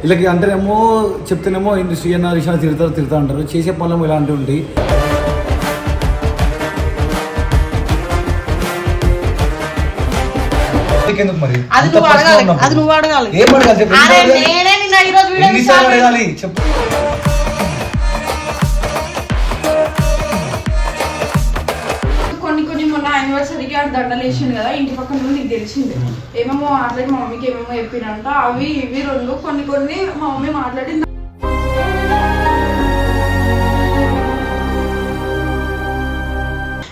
వీళ్ళకి అంటేనేమో చెప్తేనేమో ఏంటి శ్రీ అన్న రిషా తిడతారు తిడతా అంటారు చేసే పనులు ఇలాంటివి ఉంటాయి ఎందుకు మరి అది నువ్వు అడగాలి. అది నువ్వు అడగాలి ఏం చెప్పు? నేనే నిన్న వీడియో. అడగాలి చెప్పు యానివర్సరీకి ఆడ దండలు వేసిండు కదా ఇంటి పక్కన నుండి నీకు తెలిసింది. ఏమేమో మాట్లాడి మా మమ్మీకి ఏమేమో చెప్పినంట అవి ఇవి రెండు కొన్ని కొన్ని మా మమ్మీ మాట్లాడింది.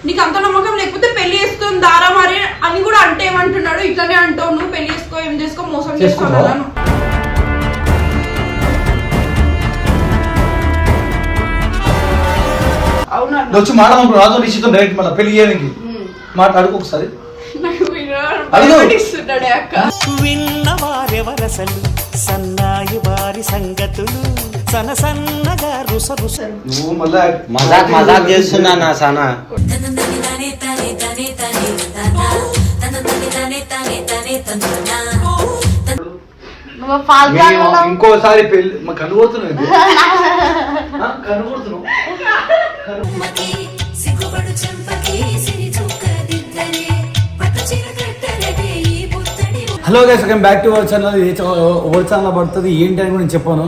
నీకు అంత నమ్మకం లేకపోతే పెళ్ళి చేసుకొని దారా మరి అని కూడా అంటే ఏమంటున్నాడు. ఇట్లనే అంటావు నువ్వు పెళ్ళి చేసుకో ఏం చేసుకో మోసం? చేసుకోవాలను అవునా నువ్వు వచ్చి మాట్లాడుకో రాజు నిశ్చితం డైరెక్ట్ మళ్ళీ పెళ్ళి చేయడానికి. మాట్లాడుకో ఒకసారి సన్నాయి వారి సంగతులు. సన సన్నగా రుస రుస. నువ్వు మళ్ళీ మజాక్ మజాక్ చేస్తున్నా నా సనా. ఇంకోసారి పెళ్ళి మా కనుగోతున్నావు hello guys welcome back to our channel ఏ ఓవర్ ఛానల్ పడుతుంది. ఏంటి అని కూడా నేను చెప్పాను.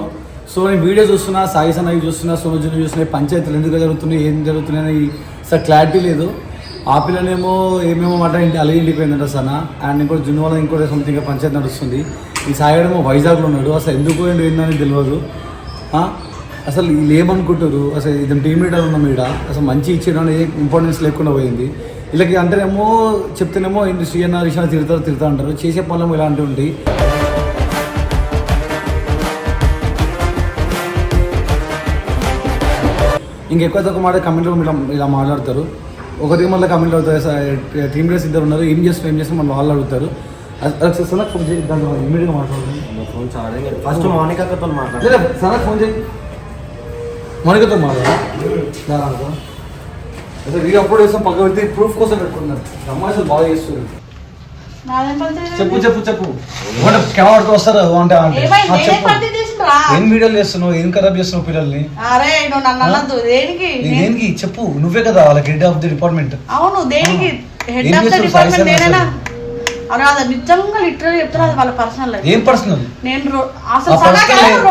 సో నేను వీడియో చూస్తున్నా సాయి సన్నవి చూస్తున్నా సోనజుని చూస్తున్నా పంచాయతీలు ఎందుకు జరుగుతున్నాయి ఏం జరుగుతున్నాయి అసలు క్లారిటీ లేదు. ఆ పిల్లనేమో ఏమేమో మాట ఇంటి అలా ఇండిపోయిందంట సన్న అండ్ ఇంకోటి జున్ను వల్ల ఇంకోటి సంథింగ్ పంచాయతీ నడుస్తుంది. ఈ సాయి ఏమో వైజాగ్లో ఉన్నాడు. అసలు ఎందుకు పోయిండు ఏందని తెలియదు. అసలు వీళ్ళు ఏమనుకుంటారు అసలు ఇద్దరు టీమ్ లీడర్ ఉన్నాం ఈడ. అసలు మంచి ఇచ్చిన ఏ ఇంపార్టెన్స్ లేకుండా పోయింది. వీళ్ళకి అంటేనేమో చెప్తేనేమో శ్రీ అన్న రిషా తిడతారు తిడతా అంటారు. చేసే పనులు ఇలాంటివి ఉంటాయి. ఇంకెక్కువ తక్కువ మాట కమెంట్లో ఇలా ఇలా మాట్లాడతారు. ఒకరికి మళ్ళీ కమెంట్ అవుతారు టీమ్ లీడర్స్ ఇద్దరు ఉన్నారు. ఏం చేస్తున్నారు ఏం చేస్తున్నారు మళ్ళీ వాళ్ళు అడుగుతారు. సనక్ ఫోన్ చేసి దాంట్లో ఇమీడియట్గా మాట్లాడుతుంది ఫోన్ ఫస్ట్ మౌనికతో మాట్లాడు. లేదా సనక్ ఫోన్ చేయి. మౌనికతో మాట్లాడు. అసలు వీడియో అప్లోడ్ చేస్తాం పక్క పెడితే ప్రూఫ్ కోసం పెట్టుకున్నారు బాగా పడితే చెప్పు చెప్పు చెప్పు. కెమెరా వస్తారు అంటే అంటే? ఏం వీడియోలు చేస్తున్నావు? ఏం ఖరాబ్ చేస్తున్నావు పిల్లల్ని? అరే నువ్వు నన్ను దేనికి? చెప్పు. నువ్వే కదా వాళ్ళకి హెడ్ ఆఫ్ ది డిపార్ట్మెంట్ అవును దేనికి? హెడ్ ఆఫ్ ద డిపార్ట్మెంట్ నేనేనా? సార్ అరే అది నిజంగా లిటరల్ చెప్తున్నా అది వాళ్ళ పర్సనల్ ఏం పర్సనల్ నేను అసలు.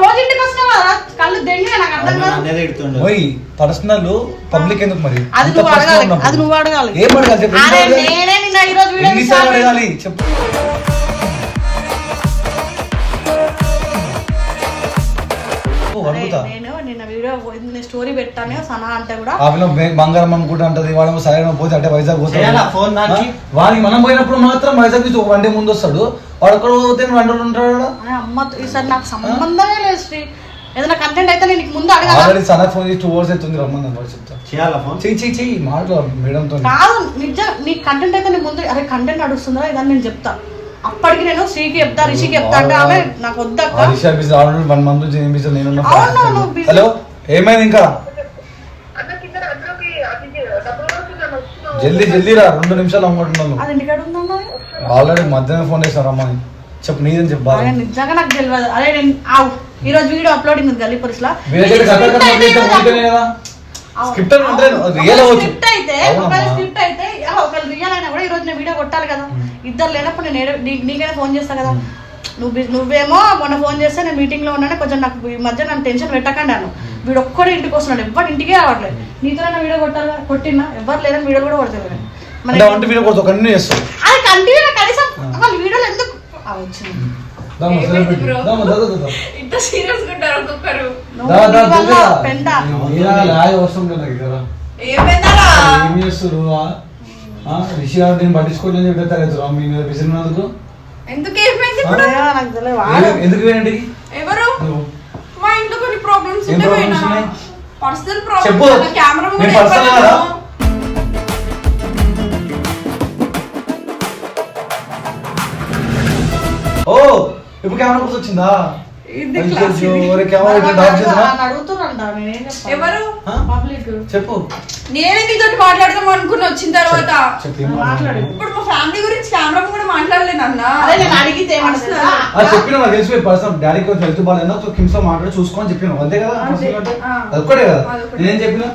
రోజు ఇంటికి వస్తున్నావు? కళ్ళు దెంగి నాకు అర్థం కాదు. అనేది ఇడుతుండు పోయి పర్సనల్ పబ్లిక్ ఎందుకు మరి? అది నువ్వు అడగాలి. అది నువ్వు అడగాలి. ఏం అడగాలి చెప్పు? అరే ఎన్ని అడగాలి? నేనే నిన్న ఈరోజు వీడియో ఎన్నిసార్లు తీసాను. అడగాలి? చెప్పు. అడుగుతా నేను నిన్న వీడియో నేను స్టోరీ పెట్టాను సనా అంటే కూడా. బంగారం అనుకుంటా అంటది సరైన పోతే అంటే వైజాగ్ పోతాడు. వాడికి మనం పోయినప్పుడు మాత్రం వైజాగ్ నుంచి ఒక వన్ డే ముందు వస్తాడు వాడు అక్కడ పోతే ఉంటాడు అమ్మ ఈసారి నాకు సంబంధమే లేదు శ్రీ. ఏదైనా కంటెంట్ అయితే నేను నీకు ముందు అడగాలి? ఆల్రెడీ సనత్ ఫోన్ చేసి టూ అవర్స్ అవుతుంది రమ్మని వాడు చెప్తా. చేయాలా ఫోన్ చెయ్యి చెయ్యి చెయ్యి మాట్లాడు మేడంతో కాదు నిజం నీ కంటెంట్ అయితే నేను ముందు అరే కంటెంట్ నడుస్తుందా ఇదని నేను చెప్తా. అప్పటికి నేను శ్రీకి చెప్తా రిషికి చెప్తా అంటే ఆమె నాకు వద్దక్క Risha busy already one month నుంచి ఏం బిజీ నేను అవును, నువ్వు busy. హలో ఏమైంది ఇంకా? జల్దీ జల్దీ రా రెండు నిమిషాలు అమ్ముకుంటున్నాను అది ఇంటికాడ ఉందన్నా ఆల్రెడీ మధ్యాహ్నం ఫోన్ చేశారు రమ్మని. చెప్పు నీదని చెప్పు బాగా అరే నిజంగా నాకు తెలియదు అరే నేను ఆవు. ఈ రోజు వీడియో అప్లోడింగ్ ఉంది గల్లీ పురుషులా స్క్రిప్ట్ రియల్ అయితే. ఒకవేళ స్క్రిప్ట్ అయితే ఒకవేళ రియల్ అయినా కూడా ఈ రోజు నేను వీడియో కొట్టాలి కదా. ఇద్దరు లేనప్పుడు నేను నీకైనా ఫోన్ చేస్తా కదా. నువ్వు నువ్వేమో మొన్న ఫోన్ చేస్తే నేను మీటింగ్లో ఉన్నాను కొంచెం నాకు ఈ మధ్య నన్ను టెన్షన్ పెట్టకండి అను వీడు ఒక్కడే ఇంటికి వస్తున్నాడు ఎవ్వరు ఇంటికే రావట్లేదు. నీతో వీడియో కొట్టాలి? కొట్టినా? ఎవరు లేదని వీడియో కూడా కొడతాను అంటే మనకి వంట వీడియో కొడుతూ కంటిన్యూ చేస్తావు. అది కంటిన్యూ కనీసం వాళ్ళ వీడియోలు ఎందుకు వచ్చింది. ఇంత సీరియస్ ఉంటారు ఒక్కొక్కరు. ఏం చేస్తారు రిషి గారు నేను మీ మీద ఎందుకు ఏమైంది ఎందుకు ఎవరు? మా ఇంట్లో కొన్ని ప్రాబ్లమ్స్? పర్సనల్. Problems camera? ఓ! ఇప్పుడు కెమెరా? ఎవరు? చెప్పు. నేనే మీతో మాట్లాడదాం అనుకుని వచ్చిన తర్వాత. ఇప్పుడు మా ఫ్యామిలీ గురించి కెమెరా కూడా మాట్లాడలేను చెప్పిన నాకు తెలిసి పర్సన్ డాడీకి కొంచెం హెల్త్ బాగాలేనా సో కిమ్స్ మాట్లాడి చూసుకొని చెప్పిన. అంతే కదా. అదొక్కటే కదా. నేనేం చెప్పిన?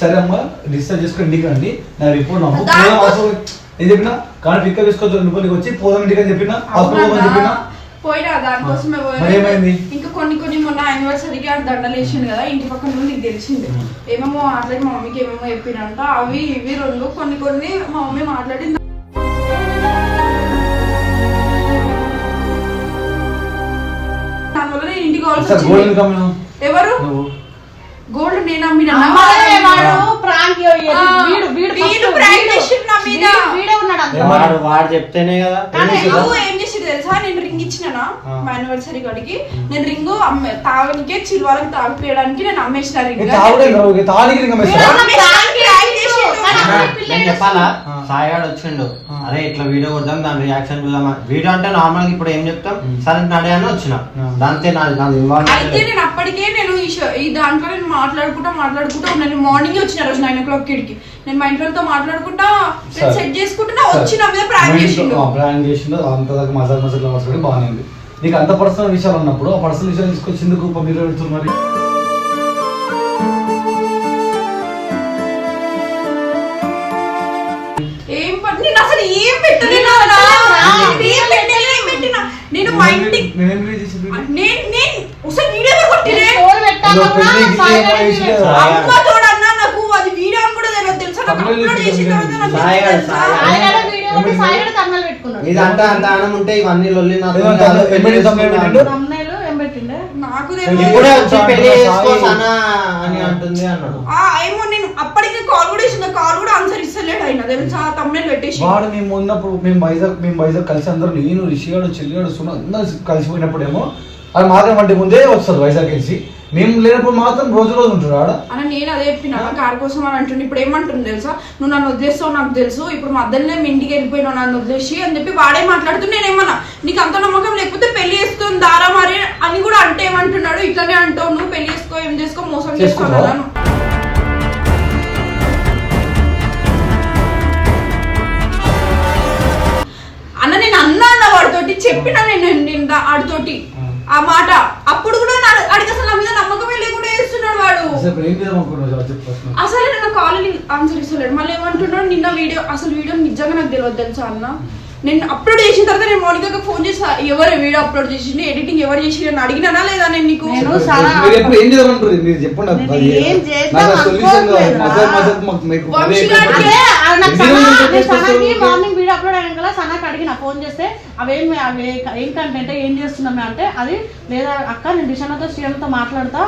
సరే అమ్మా డిశ్చార్జ్ చేసుకొని ఇంటికి రండి. నా రిపోర్ట్ అవసరం ఏం చెప్పినా? కానీ పిక్క తీసుకొచ్చి వచ్చి పోదాం ఇంటికి అని చెప్పిన? హాస్పిటల్ చెప్పిన. పోయినా దానికోసమే? పోయినా ఇంకా కొన్ని కొన్ని మొన్న యానివర్సరీకి ఆడ దండలు వేసిండు కదా ఇంటి పక్కన నుండి నీకు తెలిసింది. ఏమేమో మాట్లాడి మా మమ్మీకి ఏమేమో చెప్పినంట అవి ఇవి రెండు కొన్ని కొన్ని మా మమ్మీ మాట్లాడింది. దానివల్ల నేను ఇంటికి కావాల్సి వచ్చింది. ఎవరు? నువ్వు. గోల్డ్ నేను అమ్మినా? వాడు prank అయ్యేది. ఆ, వీడు వీడు వీడు first prank వీడు- చేసిండు నా మీద. వీడు- వీడే ఉన్నాడు అంత. ఏమన్నా? వాడు వాడు చెప్తేనే కదా. తెలుసా? నేను రింగ్ ఇచ్చినా. మా యానివర్సరీ గడికి నేను రింగ్ అమ్మే తాగనికే చిల్వాలకి తాగిపోయడానికి నేను అమ్మేసిన రింగ్ తాగుడే తాళికి ఇంకా నేను చెప్పాలా. సాయిగాడు వచ్చిండు. అరే ఇట్లా వీడియో కొడదాం దాని రియాక్షన్ చూద్దాం వీడియో అంటే నార్మల్గా ఇప్పుడు ఏం చెప్తాం. సరే నడే అని వచ్చిన. దాంతే నాది నాది అయితే నేను అప్పటికే నేను ఈ దాంట్లో నేను మాట్లాడుకుంటా మాట్లాడుకుంటా ఉన్నాను మార్నింగ్ వచ్చిన రోజు నైన్ ఓ క్లాక్ కిడికి నేను మా ఇంట్లో మాట్లాడుకుంటా. సెట్ చేసుకుంటున్నా వచ్చి నా మీద ప్రాంక్ చేసిండు. ప్రాంక్ చేసిండు. అంత దాకా మజాక్ లవర్స్ కూడా బాగానే ఉంది. నీకు అంత పర్సనల్ విషయాలు ఉన్నప్పుడు ఆ పర్సనల్ విషయాలు తీసుకొచ్చి ఎందుకు మీరు పెడుతున్నారు ఏం పెట్టలేదు. నేను మా నేనేం? నేను వీడియో. అమ్మ నాకు అది వీడియో అని కూడా తెలియదు తెలుసా నాకు తమిళలో అప్లోడ్ చేసిన తర్వాత నాకు సాయి గారు, తెలుసా? సాయి సాయి గారు వీడియో కొట్టి సాయి గారు తమిళ పెట్టుకున్నాడు ఇది అంతా ఆనం ఉంటే ఇవన్నీ లొల్లి నాకు పెళ్ళి ఎమ్మెల్యే తమిళ చేసుకున్నా. పెట్టిండు? తమ్ముళ్ళు ఏం పెట్టిండే నాకు ఇప్పుడే తెలియదు ఇప్పుడే వచ్చి పెళ్ళి సాయి- చేసుకో సనా అని అంటుంది అన్నాడు ఆ, ఏమో నేను అప్పటికే కాల్ కూడా ఇచ్చిన కాల్ కూడా ఆన్సర్ ఇస్తలేడు ఆయన. తెలుసా? తమ్ముళ్ళు పెట్టేసి. వాడు మేము ఉన్నప్పుడు మేము వైజాగ్ మేము వైజాగ్ కలిసి అందరూ నేను రిషిగాడు చెల్లిగాడు సుమ అందరూ కలిసిపోయినప్పుడేమో అది మాత్రం అంటే ముందే వస్తారు వైజాగ్ కలిసి. మేము లేనప్పుడు మాత్రం రోజు రోజు ఉంటాడు ఆడ. అని నేను అదే చెప్పిన కార్ కోసం అని అంటుండే. ఇప్పుడు ఏమంటుంది తెలుసా? నువ్వు నన్ను వదిలేస్తావు నాకు తెలుసు. ఇప్పుడు మధ్యలోనే మీ ఇంటికి వెళ్ళిపోయినావు నన్ను వదిలేసి అని చెప్పి వాడే మాట్లాడుతూ నేను ఏమన్నా నీకు అంత నమ్మకం లేకపోతే పెళ్ళి చేసుకుని దారా మరి అని కూడా అంటే ఏమంటున్నాడు. ఇట్లనే అంటావు నువ్వు పెళ్ళి చేసుకో ఏం చేసుకో మోసం చేసుకో చెప్పిన నేను నేను దా- ఆడితోటి. ఆ. మాట అప్పుడు కూడా నా ఆడికి అసలు నా మీద నమ్మకమే లేకుండా చేస్తున్నాడు వాడు. అసలు నేను కాల్ ఆన్సర్ ఇస్తలేడు మళ్ళీ ఏమంటున్నాడు? నిన్న వీడియో అసలు వీడియో నిజంగా నాకు తెలియదు తెలుసా అన్న? నేను అప్లోడ్ చేసిన తర్వాత నేను మౌనికకి ఫోన్ చేసి ఎవరు వీడియో అప్లోడ్ చేసింది? ఎడిటింగ్ ఎవరు చేసి అని అడిగినానా లేదా నేను నీకు? నేను. నేను నేను మార్నింగ్ వీడియో అప్లోడ్ కదా సనాకి అడిగిన ఫోన్ చేస్తే అవేమి అవి ఏం కంటెంట్ ఏం చేస్తున్నామే అంటే అది లేదా అక్క నేను దిశానతో శ్రీలతో మాట్లాడతా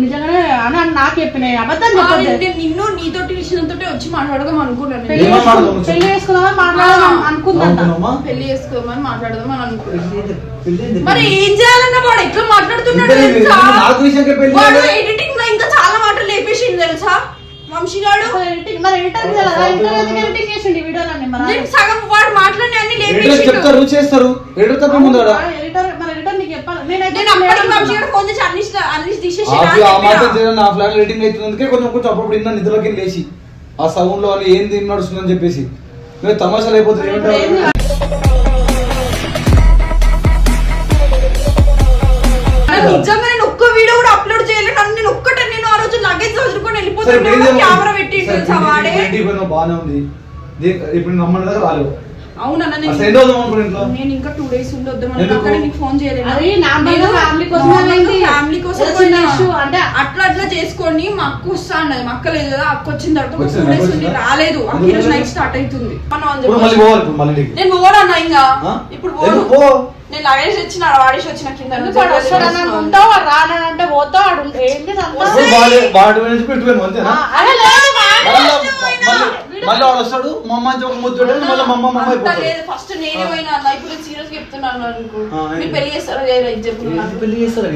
నిజంగానే అని అని నాకు చెప్పిన అబద్ధం నేను నిన్ను నీతోటి విషయంతో వచ్చి మాట్లాడదాం అనుకున్నాను నేను. పెళ్ళి చేసుకుందామని మాట్లాడదాం అనుకుందంట. అనుకున్నామా? పెళ్ళి చేసుకోమని మాట్లాడదాం అని అనుకున్నాను? మరి ఏం చేయాలన్న వాడు? ఎట్లా మాట్లాడుతున్నాడు ఇద్దరు తెలుసా నాకు విషయంకే పెళ్ళి వాడు చేయాలి. ఎడిటింగ్లో ఇంకా చాలా మాటలు లేపేసిండు తెలుసా మరి ఎడిటింగ్ చేసిండు నేను సగం వాడు అన్ని చెప్తారు చేస్తారు. ఎడిటర్ తప్ప ముందు ఆడ. ఎడిటర్ మరి ఎడిటర్ నీకు చెప్పాలి. నేనైతే నేను అప్పటికి వంశీగాడు ఫోన్ చేసి అన్ని అన్ని తీసేసి ఆ మాట కొంచెం కొంచెం ఇన్న నిద్రలోకి లేచి. ఆ సౌండ్లో అని ఏంది ఏం నడుస్తుందని చెప్పేసి. తమాషాలు అయిపోతుంది? ఏమంటారు నిజంగా నేను ఒక్క వీడియో కూడా అప్లోడ్ చేయలేదు నన్ను నేను ఒక్కటే నేను ఆ రోజు లగేజ్ చదువుకొని సరే, ఇప్పుడు ఏం వెళ్ళిపోతున్నా చేద్దాం? కెమెరా పెట్టిండు ఇప్పుడు వాడే ఇంటికి పోయినావు, బాగానే ఉంది దీ- ఇప్పుడు నమ్మని దగ్గర రాలేవు అవునన్న నేను ఇంకా టూ డేస్ ఉండొద్దామని ఎందుకు? అక్కడ నీకు ఫోన్ చేయలేదు family కోసం. ఫ్యామిలీ కోసం అంటే అట్లా అట్లా చేసుకొని మా అక్క వస్తా అన్నది మా అక్క లేదు కదా అక్క వచ్చిన తర్వాత వచ్చిందా? Two days? రాలేదు అక్క రాలేదు? నైట్ స్టార్ట్ అవుతుంది. నేను పోడన్నా ఇంకా? ఇప్పుడు? నేను లగేజ్ వచ్చిన వాడేసి వచ్చిన కింద వాడు రానంటే పోతావు? వాడు ఏంటి వాడి- పెట్టుకోను అంతేనా? మళ్ళీ వాడు వస్తాడు మా అమ్మ ముద్దు మళ్ళీ మా అమ్మ అమ్మ లేదు. ఫస్ట్ నేనే పోయినా అన్న. ఇప్పుడు సీరియస్ చెప్తున్నాను అనుకో. ఆ, మీరు పెళ్ళి చేస్తారో చేస్తారా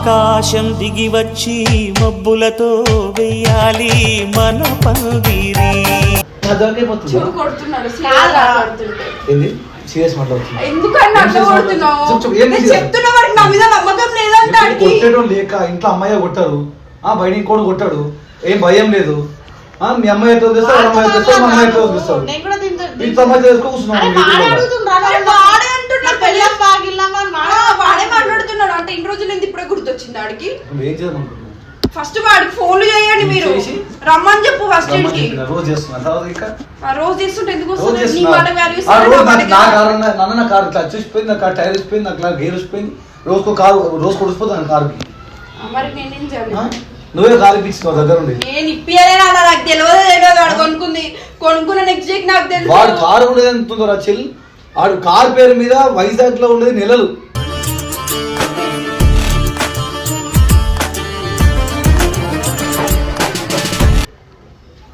ఆకాశం దిగి వచ్చి మబ్బులతో వెయ్యాలి మన పందిరి కొడుతున్నాడు? చేసి మాట్లాడుతున్నా ఎందుకన్నా నేను? చెప్తున్నా వాడికి నా మీద నమ్మకం లేదంట ఆడికి కొట్టడం లేక ఇంట్లో అమ్మాయి కొట్టారు ఆ బయట ఇంకోటి కొట్టాడు. ఏం భయం లేదు. ఆ మీ అమ్మాయి ఎట్లా వాళ్ళ అమ్మాయి ఎట్లా మన అమ్మాయి ఎట్లా చేసుకో అరే కూర్చున్నాను వాడే మాట్లాడుతున్నాడు. అంటే ఇన్ని రోజులు ఎందుకు ఇప్పుడే గుర్తొచ్చింది ఆడికి? ఏం చేయాలనుకుంటున్నావు ఫస్ట్ వాడికి ఫోన్లు చేయండి మీరు. చేసి? రమ్మని చెప్పు ఫస్ట్ రమ్మని ఇంటికి చెప్పిన, రోజు చేస్తున్నా తర్వాత ఇంకా? ఆ రోజు చేస్తుంటే ఎందుకు రోజు వస్తుంది నీ చేస్తున్నా మాట వాల్యూ ఆ రోజు నాకు నా కారు అన్న- నన్న నా కారు ఇట్లా చూసిపోయింది నాకు టైర్ వచ్చిపోయింది నాకు ఇలా గేర్ వచ్చిపోయింది రోజుకో కారు రోజు కొడిసిపోతాను కారుకి. మరి నేనేం చేయాలి? ఆ? నువ్వే కారు ఇప్పించినావు దగ్గర ఉండి. నేను ఇప్పియలేనా నాకు తెలియదు తెలియదు. వాడు కొనుక్కుంది కొనుక్కున్న నెక్స్ట్ డేకి నాకు తెలుసు. వాడు కారు ఉండేది ఎంత ఉందో రా చెల్ వాడు కారు పేరు మీద వైజాగ్లో ఉండేది నెలలు.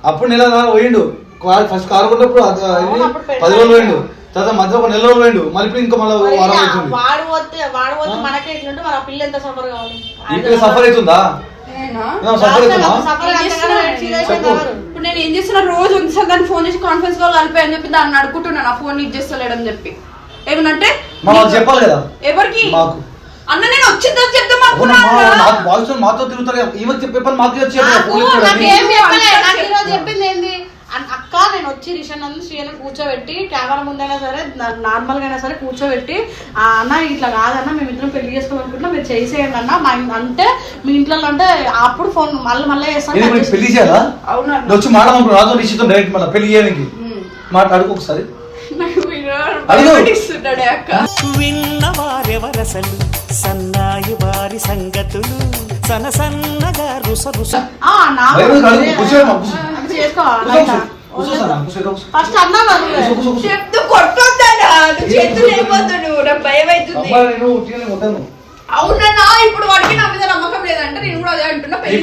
అప్పుడు నెల పోయిండు. ఫస్ట్ కారు కొన్నప్పుడు. పది రోజులు పోయిండు. తర్వాత మధ్య ఒక నెల రోజులు పోయిండు. మళ్ళీ ఇంకా మళ్ళీ వారం అవుతుంది. వాడు వాడు మనకే ఇట్లుంటే మరి ఆ పిల్ల ఎంత సఫర్ కావాలి? ఇప్పుడు సఫర్ అవుతుందా. ఇప్పుడు నేను ఏం చేస్తున్నా? రోజు ఒకసారి దాన్ని ఫోన్ చేసి కాన్ఫరెన్స్ కాల్ కలిపి అని చెప్పి దాన్ని అడుగుతున్నాను ఆ ఫోన్ లిఫ్ట్ చేస్తలేడని చెప్పి. ఏమనంటే మనం చెప్పాలి కదా? ఎవరికి? మాకు. అన్న నేను వచ్చిందని చెప్తాం నాకు బాయ్స్ మాతో తిరుగుతారు ఈమె చెప్పే పని మాకు చెప్పింది ఏంది అన్- అక్క నేను వచ్చి రిషన్ నందు శ్రీని కూర్చోబెట్టి కెమెరా ముందైనా సరే నార్మల్గా అయినా సరే కూర్చోబెట్టి "ఆ, అన్న ఇట్లా కాదన్న మేము ఇద్దరం పెళ్ళి చేసుకోవాలనుకుంటున్నాం మీరు చేసేయండి అన్న. మా అంటే మీ ఇంట్లో అంటే అప్పుడు ఫోన్ మళ్ళీ మళ్ళీ చేస్తాను పెళ్ళి చేయాలా? అవునా? వచ్చి మాట్లాడుకుంటు రాజు నిశ్చితం డైరెక్ట్ మళ్ళీ పెళ్ళి చేయడానికి. మాట్లాడుకో ఒకసారి. నాకు సన్నాయి వారి సంగతులు సన సన్నగా రుస రుస. ఫస్ట్ అన్నా నువ్వు చేతులు అయిపోతాడు నాకు భయం అవుతుంది అవునన్నా ఇప్పుడు వాడికి నా మీద నమ్మకం లేదంటే నేను కూడా అదే అంటున్నా. పెళ్ళి?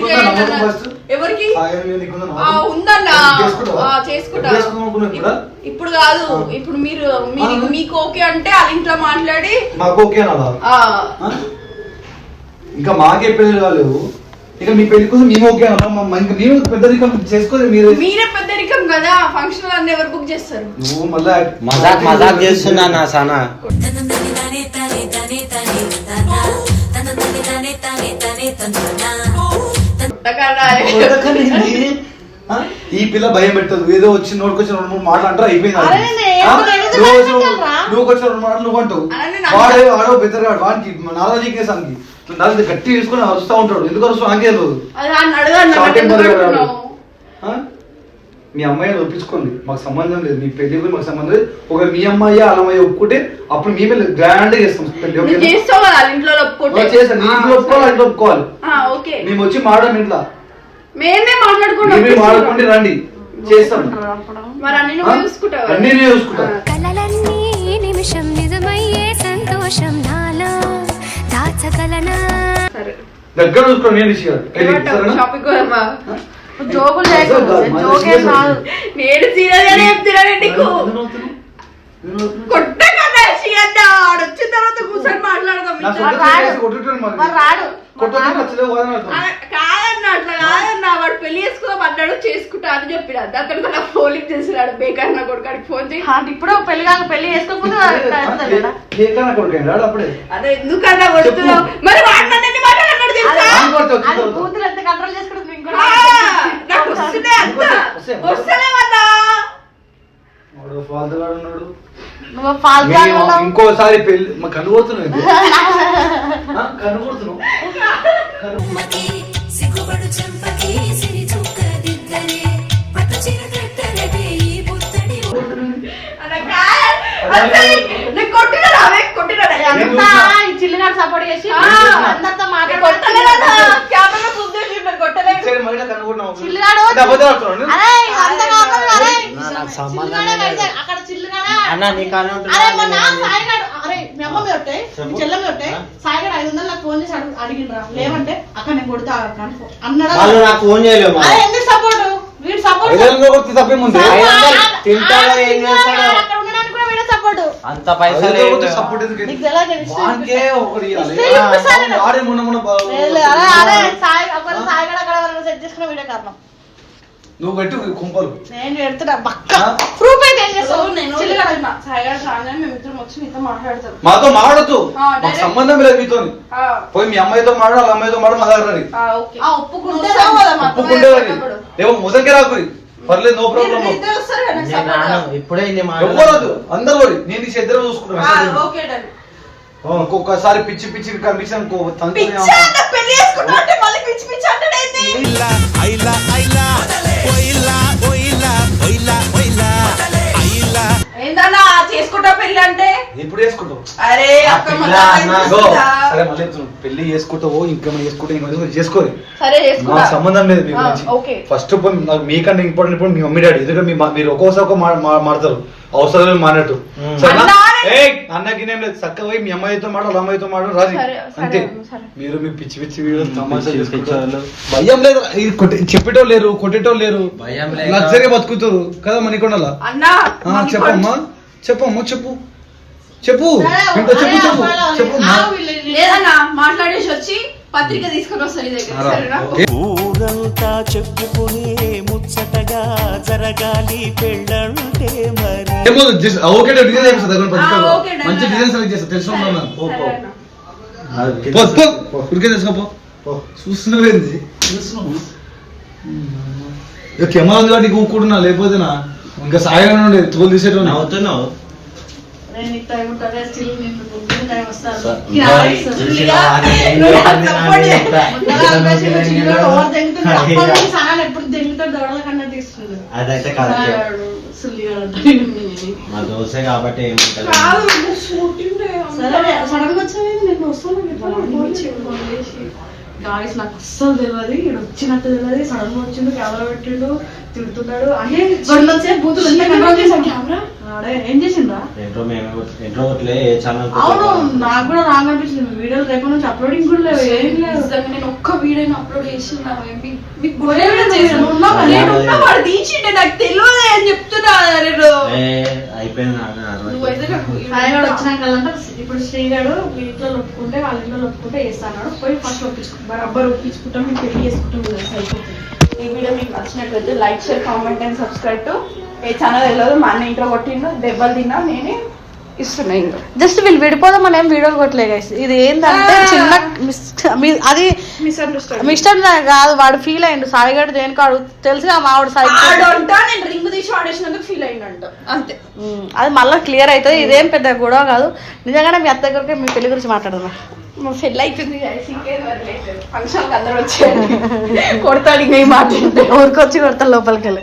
ఎవరికి? ఉందన్నా. చేసుకుంటా. ఇప్పుడా? కాదు. ఇప్పుడు మీరు. మీకు ఓకే అంటే వాళ్ళ ఇంట్లో మాట్లాడి. మాకు ఓకే? ఇంకా మాకే పెళ్ళి కాలేవు ఇక మీ పెళ్ళి కోసం మేము ఓకే అన్నా. మా- ఇంకా మేము పెద్ద రికం చేసుకోలేదు మీరు. మీరే పెద్దరికం కదా? ఫంక్షన్ అన్ని ఎవరు బుక్ చేస్తారు? నువ్వు మళ్ళా మజాక్ మజాక్ చేస్తున్నా నా సనా ఈ పిల్ల భయం పెట్టదు. ఏదో వచ్చి నోటికొచ్చిన రెండు మూడు మాటలు అంటారు అయిపోయింది? లేదు, నువ్వు వచ్చిన రెండు మాటలు నువ్వు అంటావు. వాడే వాడో బెదరగాడు వానికి నాలుగు కేసానికి నాలుగు గట్టి తీసుకొని అరుస్తూ ఉంటాడు. ఎందుకు అరుస్తూ నాకే తెలియదు మీ అమ్మాయిని ఒప్పించుకోండి. మాకు సంబంధం లేదు. మీ పెళ్ళి గురించి మాకు సంబంధం లేదు. ఒక మీ అమ్మాయి అమ్మాయి ఒప్పుకుంటే అప్పుడు మీ పెళ్ళి గ్రాండ్గా చేస్తాం. చేస్తాను ఇంట్లో ఒప్పుకోవాలి ఇంట్లో మేము వచ్చి మాడడం ఇంట్లో. మేమే మాట్లాడుకుంటాం. మేమే మాడుకుంటే రండి. చేస్తాం. మరి అన్ని చూసుకుంటా కలలన్నీ నిమిషం నిజమయ్యే సంతోషం నాలో. దాచగలనా? సరే. దగ్గర చూసుకో నేను షాపింగ్ జోకులు జోకేం కాదు. నేను సీరియస్ గానే చెప్తున్నాను నీకు? కొట్ట కదా సీఎన్ ఆడు వచ్చిన తర్వాత కూర్చొని మాట్లాడదాం చేసి రాడు. కాదన్న అట్లా కాదన్న. వాడు పెళ్ళి చేసుకుందాం అన్నాడు చేసుకుంటా అని చెప్పిన. అతను నా ఫోన్ చేసినాడు బేకార్ నా కొడుకాడికి ఫోన్ ఆ, ఇప్పుడు పెళ్ళి కాక పెళ్ళి అప్పుడే. అదే ఎందుకన్నా కొడుతున్నావు? మరి వాడు నన్ను ఎన్ని మాటలు అన్నాడు తెలుసా? ఆయన కొడితే వచ్చిన అది తర్వాత. బూతులు ఎంత కంట్రోల్ చేసుకుంటుంది? నాకు వస్తుందే. వస్తలేవన్నా ఉన్నాడు. నువ్వు ఫాల్తు ఇంకోసారి పెళ్ళి మా కనుగొడుతున్నావు కనుగొడుతున్నావు సపోర్ట్ చేసి. అందరితో నేను కొట్టలేదా? అక్కడ అన్న సాయిగాడు. మీ అమ్మ మీ. చెల్లె ఐదు వందలు నాకు ఫోన్ చేసి అడుగు అడిగిండ్రా. లేవంటే అక్క నేను కొడతా అన్నాడా? వాళ్ళు నాకు ఫోన్ చేయలేము ఎందుకు సపోర్ట్ వీడు సపోర్ట్ తింటాడో ఏం చేస్తాడో? అక్కడ ఉండడానికి కూడా వీడే సపోర్ట్ అంత పైసలు. సపోర్ట్? నీకు తెలియదు ఇస్తే వానికే ఒకటి ఇవ్వాలి. ఇస్తే ఇప్పిస్తాను నేను. వాడే మొన్న మొన్న బా- లేదు. అరే అరే సాయి ఒకవేళ సాయిగాడు అక్కడ సెట్ చేసుకున్న వీడే కారణం నువ్వు పెట్టు కుంపలు నేను పెడుతున్నా పక్క ఆ? ప్రూఫ్ అయితే ఏం చేస్తావు మాతో మాడద్దు ఆ, మాకు direct. సంబంధం లేదు మీతో ఆ, పోయి మీ అమ్మాయితో మాడు వాళ్ళ అమ్మాయితో మాడు మా దగ్గర రండి. ఆ, ఓకే ఆ, ఒప్పుకుంటే ఒప్పుకుంటే రండి. మొదటికే రాకురి పర్లేదు నో ప్రాబ్లం. ఇప్పుడే అందరు పోయి. నేను ఈ ఇద్దరు చూసుకుంటాను ఇంకొకసారి పిచ్చి పిచ్చి కనిపించాను ఇంకో చేసుకుంటా పెళ్ళి అంటే? ఎప్పుడు చేసుకుంటావు? అరే. సరే మళ్ళీ. పెళ్ళి చేసుకుంటావో ఇంకేమైనా చేసుకుంటే ఇంకేమైనా చేసుకోరు. సరే నాకు చేసుకుంటా సంబంధం లేదు మీ గురించి. ఓకే. ఫస్ట్ నాకు మీకంటే ఇంపార్టెంట్ ఇప్పుడు మీ మమ్మీ డాడీ. ఎందుకంటే మీ మీరు ఒక్కోసారి ఒక మా- మా- మాడతారు అవసరం లేదు మానట్టు మ్మ్. సరేనా? అన్నకి ఏం లేదు. చక్కగా పోయి మీ అమ్మాయితో మాట వాళ్ళ అమ్మాయితో మాట రాజీ. అంతే. మీరు మీ పిచ్చి పిచ్చి తమాషా పిచ్చి చేసుకుంటారు. భయం లేదు. చెప్పేటో లేరు కొట్టేటో లేరు. భయం లేక- లగ్జరీ బతుకుతారు. కదా మణికొండలా? అన్నా ఆ, మనకి చెప్పమ్మా. చెప్పమ్మా చెప్పు. చెప్పు. చెప్పు చెప్పు. చెప్పు లేదన్నా మాట్లాడేసి వచ్చి పత్రిక తీసుకుని వస్తాను ఊరంతా చెప్పుకునే ముచ్చటగా జరగాలి పెళ్ళంటే మరి. ఓకే డిజైన్ చేస్తా మంచి. డిజైన్ సెలెక్ట్ చేస్తా పో. చూస్తున్నావేంది? చూస్తున్నావు కెమెరా ఉంది కాబట్టి ఊరుకుంటున్నా లేకపోతేనా ఇంకా సాయం ఉండే తోలు తీసేటోని. నేను స్టిల్ నేను టైం వస్తాను. ఎప్పుడు దెంగుతాడు దొడల కన్నా అదైతే సుల్లిగాడు. మా దోశ కాబట్టి ఏముంటది సడన్గా వచ్చావు నేను వస్తాను. గాయస్ నాకు అస్సలు తెలియదు ఇక్కడ వచ్చినట్టు తెలియదు సడన్గా వచ్చిండు కెమెరా పెట్టిండు తిడుతున్నాడు. అంటే రెండు వచ్చే బూతులు కెమెరా ఏం చేసిండ్రా? ఇంట్రో మేము ఇంట్రో కొట్లే ఏ ఛానల్ అవును నాకు కూడా రాంగ్ అనిపించింది వీడియోలు రేపు నుంచి అప్లోడింగ్ కూడా లేవు ఏం లేదు నిజంగా నేను ఒక్క వీడియోని అప్లోడ్ చేసిన మీకు? నేను ఉన్నా వాడు తీసిండే నాకు తెలియదు అని చెప్తున్నా నేను అయిపోయింది సాయిగాడు వచ్చినాక ఇప్పుడు శ్రీగాడు మీ ఇంట్లో ఒప్పుకుంటే వాళ్ళ ఇంట్లో ఒప్పుకుంటే వేస్తాడు పోయి ఫస్ట్ ఒప్పించుకుంటాం. బరాబర్ ఒప్పించుకుంటాం మేము పెళ్ళి చేసుకుంటాం కదా అయిపోతుంది ఈ వీడియో మీకు నచ్చినట్లయితే like share comment and subscribe to a channel వెళ్ళదు మా అన్న ఇంట్లో కొట్టిండు దెబ్బలు తిన్నా నేనే ఇస్తున్నా ఇంకా జస్ట్ వీళ్ళు విడిపోదాం అని ఏం వీడియోలు కొట్టలే గైస్ ఇది ఏంటంటే. చిన్న అది మిస్అండర్స్టాండింగ్ మీ ఇష్టం కాదు వాడు ఫీల్ అయ్యిండు సాయిగాడు దేనికి ఆడు తెలుసుగా మావాడు సాయి నేను రింగ్ తీసి ఆడేసినందుకు ఫీల్ అయిందంట. అంతే. అది మళ్ళీ క్లియర్ అవుతుంది. ఇదేం పెద్ద గొడవ కాదు. నిజంగానే మీ అత్త దగ్గరికి మీ పెళ్ళి గురించి మాట్లాడదాం మా పెళ్ళి ఫంక్షన్ అందరూ వచ్చారు కొడతాడు ఇంకా ఈ మాట. ఊరికొచ్చి కొడతా లోపలికి వెళ్ళి